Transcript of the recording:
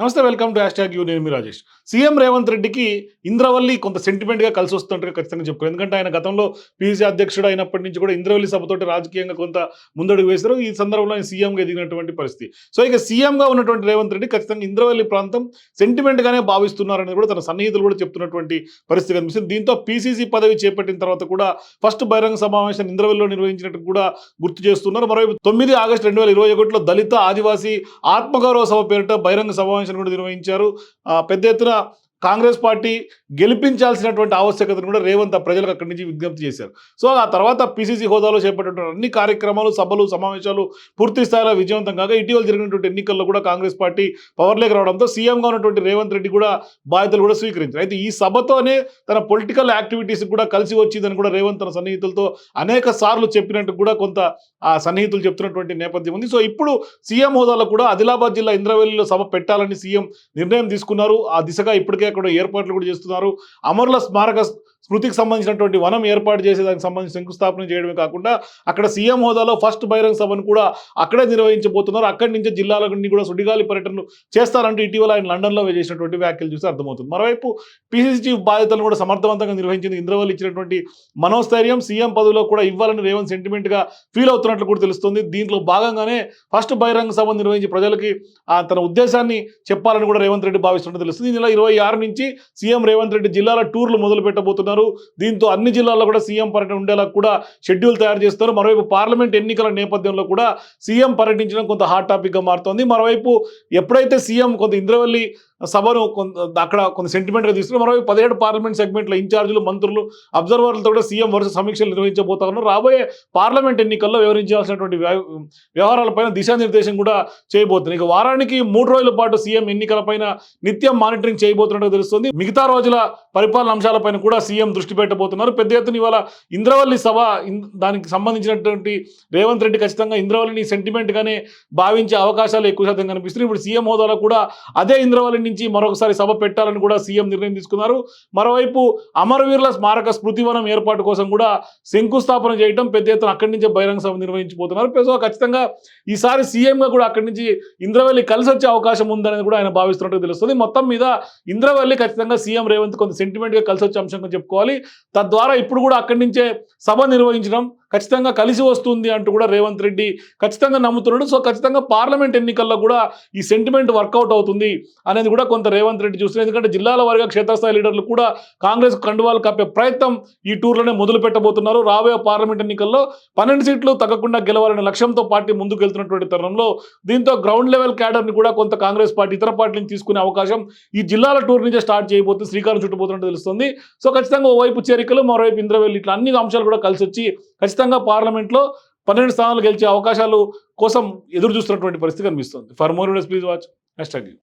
నమస్తే welcome to hash you నేను మీ Rajesh. CM Revanth రెడ్డికి ఇంద్రవల్లి కొంత సెంటిమెంట్గా కలిసి వస్తుంటే ఖచ్చితంగా చెప్పుకోవాలి. ఎందుకంటే ఆయన గతంలో పీసీ అధ్యక్షుడు అయినప్పటి నుంచి కూడా ఇంద్రవల్లి సభతోటి రాజకీయంగా కొంత ముందడుగు వేశారు. ఈ సందర్భంలో ఆయన సీఎంగా ఎదిగినటువంటి పరిస్థితి. సో ఇక సీఎంగా ఉన్నటువంటి రేవంత్ రెడ్డి ఖచ్చితంగా ఇంద్రవల్లి ప్రాంతం సెంటిమెంట్గానే భావిస్తున్నారని కూడా తన సన్నిహితులు కూడా చెప్తున్నటువంటి పరిస్థితి కనిపిస్తుంది. దీంతో పీసీసీ పదవి చేపట్టిన తర్వాత కూడా ఫస్ట్ బహిరంగ సమావేశాన్ని ఇంద్రవల్లిలో నిర్వహించినట్టు కూడా గుర్తు చేస్తున్నారు. మరోవైపు తొమ్మిది ఆగస్టు రెండు వేల ఇరవై ఒకటిలో దళిత ఆదివాసీ ఆత్మగౌరవ సభ పేరిట బహిరంగ సమావేశం కూడా నిర్వహించారు. ఆ, పెద్ద ఎత్తున కాంగ్రెస్ పార్టీ గెలిపించాల్సినటువంటి ఆవశ్యకతను కూడా రేవంత్ ఆ ప్రజలకు అక్కడి నుంచి విజ్ఞప్తి చేశారు. సో ఆ తర్వాత పిసిసి హోదాలో చేపట్టినటువంటి అన్ని కార్యక్రమాలు సభలు సమావేశాలు పూర్తి స్థాయిలో విజయవంతం కాగా ఇటీవల జరిగినటువంటి ఎన్నికల్లో కూడా కాంగ్రెస్ పార్టీ పవర్లోకి రావడంతో సీఎంగా ఉన్నటువంటి రేవంత్ రెడ్డి కూడా బాధ్యతలు కూడా స్వీకరించారు. అయితే ఈ సభతోనే తన పొలిటికల్ యాక్టివిటీస్ కూడా కలిసి వచ్చిందని కూడా రేవంత్ తన సన్నిహితులతో అనేక సార్లు చెప్పినట్టు కూడా కొంత ఆ సన్నిహితులు చెప్తున్నటువంటి నేపథ్యం ఉంది. సో ఇప్పుడు సీఎం హోదాలో కూడా ఆదిలాబాద్ జిల్లా ఇంద్రవెల్లిలో సభ పెట్టాలని సీఎం నిర్ణయం తీసుకున్నారు. ఆ దిశగా ఇప్పటికే అక్కడ ఏర్పాట్లు కూడా చేస్తున్నారు. అమరుల స్మారక స్మృతికి సంబంధించినటువంటి వనం ఏర్పాటు చేసే దానికి సంబంధించి శంకుస్థాపన చేయడమే కాకుండా అక్కడ సీఎం హోదాలో ఫస్ట్ బహిరంగ సభను కూడా అక్కడే నిర్వహించబోతున్నారు. అక్కడి నుంచి జిల్లాల నుండి కూడా సుడిగాలి పర్యటనలు చేస్తారంటూ ఇటీవల ఆయన లండన్లో చేసినటువంటి వ్యాఖ్యలు చూసి అర్థమవుతుంది. మరోవైపు పీసీసీ చీఫ్ బాధ్యతలను కూడా సమర్థవంతంగా నిర్వహించింది ఇంద్రవల్లి ఇచ్చినటువంటి మనోస్థైర్యం సీఎం పదవిలో కూడా ఇవ్వాలని రేవంత్ సెంటిమెంట్గా ఫీల్ అవుతున్నట్లు కూడా తెలుస్తుంది. దీంట్లో భాగంగానే ఫస్ట్ బహిరంగ సభ నిర్వహించి ప్రజలకి ఆ తన ఉద్దేశాన్ని చెప్పాలని కూడా రేవంత్ రెడ్డి భావిస్తున్నట్టు తెలుస్తుంది. ఇందులో ఇరవై ఆరు నుంచి సీఎం రేవంత్ రెడ్డి జిల్లాల టూర్లు మొదలు పెట్టబోతున్నారు. దీంతో అన్ని జిల్లాల్లో కూడా సీఎం పర్యటన ఉండేలా కూడా షెడ్యూల్ తయారు చేస్తారు మరోవైపు పార్లమెంట్ ఎన్నికల నేపథ్యంలో కూడా సీఎం పర్యటించడం కొంత హాట్ టాపిక్గా మారుతోంది. మరోవైపు ఎప్పుడైతే సీఎం కొంత ఇంద్రవల్లి సభను కొంత అక్కడ కొంత సెంటిమెంట్గా తీసుకుని మరోవైపు పదిహేడు పార్లమెంట్ సెగ్మెంట్ల ఇన్ఛార్జీలు మంత్రులు అబ్జర్వర్లతో కూడా సీఎం వరుస సమీక్షలు నిర్వహించబోతా ఉన్నారు రాబోయే పార్లమెంట్ ఎన్నికల్లో వ్యవహరించాల్సినటువంటి వ్యవహారాలపైన దిశానిర్దేశం కూడా చేయబోతుంది ఇక వారానికి మూడు రోజుల పాటు సీఎం ఎన్నికలపైన నిత్యం మానిటరింగ్ చేయబోతున్నట్టు తెలుస్తుంది. మిగతా రోజుల పరిపాలన అంశాలపైన కూడా సీఎం దృష్టి పెట్టబోతున్నారు. పెద్ద ఎత్తున ఇవాళ ఇంద్రవల్లి సభ దానికి సంబంధించినటువంటి రేవంత్ రెడ్డి ఖచ్చితంగా ఇంద్రవల్లిని సెంటిమెంట్ గానే భావించే అవకాశాలు ఎక్కువ శాతం కనిపిస్తున్నాయి. ఇప్పుడు సీఎం హోదాలో కూడా అదే ఇంద్రవల్లిని నుంచి మరొకసారి సభ పెట్టాలని కూడా సీఎం నిర్ణయం తీసుకున్నారు. మరోవైపు అమరవీరుల స్మారక స్మృతివనం ఏర్పాటు కోసం కూడా శంకుస్థాపన చేయడం పెద్ద ఎత్తున అక్కడి నుంచే బహిరంగ సభ నిర్వహించబోతున్నారు సో ఖచ్చితంగా ఈసారి సీఎంగా కూడా అక్కడి నుంచి ఇంద్రవల్లి కలిసి వచ్చే అవకాశం ఉందనేది కూడా ఆయన భావిస్తున్నట్టు తెలుస్తుంది. మొత్తం మీద ఇంద్రవల్లి ఖచ్చితంగా సీఎం రేవంత్ కొంత సెంటిమెంట్గా కలిసి వచ్చే అంశంగా చెప్పుకోవాలి. తద్వారా ఇప్పుడు కూడా అక్కడి నుంచే సభ నిర్వహించడం ఖచ్చితంగా కలిసి వస్తుంది అంటూ కూడా రేవంత్ రెడ్డి ఖచ్చితంగా నమ్ముతున్నాడు. సో ఖచ్చితంగా పార్లమెంట్ ఎన్నికల్లో కూడా ఈ సెంటిమెంట్ వర్కౌట్ అవుతుంది అనేది కూడా కొంత రేవంత్ రెడ్డి చూస్తున్నారు. ఎందుకంటే జిల్లాల వారిగా క్షేత్రస్థాయి లీడర్లు కూడా కాంగ్రెస్ కండువాలు కప్పే ప్రయత్నం ఈ టూర్లోనే మొదలు పెట్టబోతున్నారు. రాబోయే పార్లమెంట్ ఎన్నికల్లో పన్నెండు సీట్లు తగ్గకుండా గెలవాలనే లక్ష్యంతో పార్టీ ముందుకు వెళ్తున్నటువంటి తరుణంలో దీంతో గ్రౌండ్ లెవెల్ క్యాడర్ని కూడా కొంత కాంగ్రెస్ పార్టీ ఇతర పార్టీని తీసుకునే అవకాశం ఈ జిల్లాల టూర్ నుంచే స్టార్ట్ చేయబోతుంది. శ్రీకారం చుట్టుపోతున్నట్టు తెలుస్తుంది. సో ఖచ్చితంగా ఓవైపు చేరికలు మరోవైపు ఇంద్రవెల్లి ఇట్లా అన్ని అంశాలు కూడా కలిసి వచ్చి ఖచ్చితంగా పార్లమెంట్లో పన్నెండు స్థానాలు గెలిచే అవకాశాలు కోసం ఎదురు చూస్తున్నటువంటి పరిస్థితి కనిపిస్తుంది. For more videos please watch next అగ్యూ